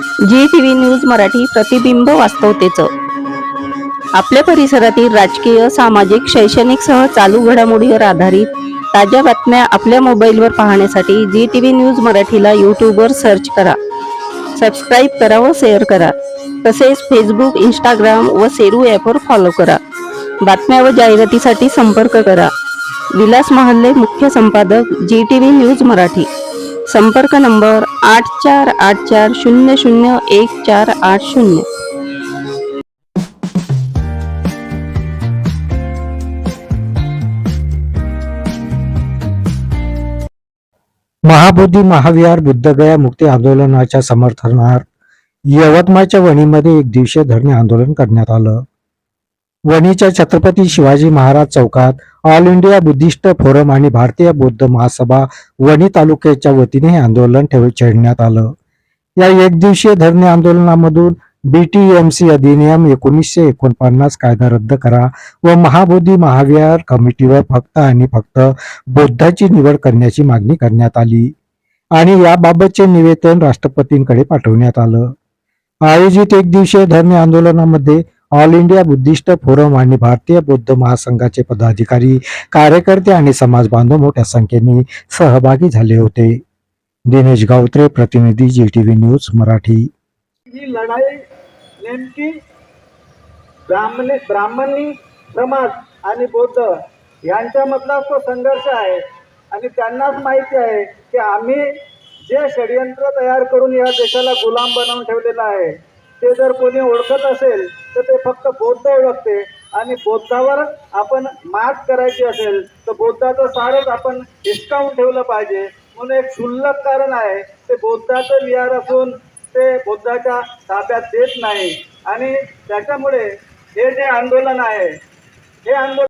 Zee T V news Marathi प्रतिबिंब वास्तवतेचं. आपल्या परिसरातील राजकीय सामाजिक शैक्षणिक सह चालू घडामोडीवर आधारित ताज्या बातम्या आपल्या मोबाईलवर पाहण्यासाठी जी टी व्ही न्यूज मराठीला यूट्यूबवर सर्च करा. सबस्क्राईब करा व शेअर करा. तसेच फेसबुक इंस्टाग्राम व सेरू ॲपवर फॉलो करा. बातम्या व जाहिरातीसाठी संपर्क करा. विलास महल्ले मुख्य संपादक Zee T V news Marathi. संपर्क नंबर आठ चार आठ चार शून्य शून्य एक चार आठ शून्य. महाबोधी महाविहार बुद्धगया मुक्ती आंदोलनाच्या समर्थनार्थ यवतमाळच्या वणीमध्ये एक दिवसीय धरणे आंदोलन करण्यात आलं. वणीच्या छत्रपती शिवाजी महाराज चौकात ऑल इंडिया बुद्धिस्ट फोरम आणि भारतीय बौद्ध महासभा वणी तालुक्याच्या वतीने हे आंदोलन ठेव छेडण्यात आलं. या एक दिवसीय धरणे आंदोलनामधून बीटीएमसी अधिनियम एकोणीसशे एकोणपन्नास कायदा रद्द करा व महाबोधी महाविहार कमिटीवर फक्त आणि फक्त बौद्धाची निवड करण्याची मागणी करण्यात आली. आणि याबाबतचे निवेदन राष्ट्रपतींकडे पाठवण्यात आलं. आयोजित एक दिवसीय धरणे आंदोलनामध्ये ऑल इंडिया बुद्धिस्ट फोरम आणि भारतीय बौद्ध महासंघाचे पदाधिकारी कार्यकर्ते आणि समाज बांधव मोठ्या संख्येने सहभागी झाले होते. दिनेश गावत्रे प्रतिनिधी Zee T V news Marathi. ही लढाई नेमकी ब्राह्मणी ब्राह्मणी समाज आणि बौद्ध यांच्यामधला तो संघर्ष आहे. आणि त्यांनाच माहिती आहे की आम्ही जे षडयंत्र तयार करून या देशाला गुलाम बनवून ठेवलेलं आहे ते जर कोणी ओळखत असेल तर ते फक्त बौद्ध ओळखते आणि बौद्धावर आपण मात करायची असेल तर बौद्धाचं सारच आपण हिसकावून ठेवलं पाहिजे. म्हणून एक क्षुल्लक कारण आहे ते बौद्धाचं विहार असून ते बौद्धाच्या ताब्यात देत नाही. आणि त्याच्यामुळे हे जे आंदोलन आहे हे आंदोलन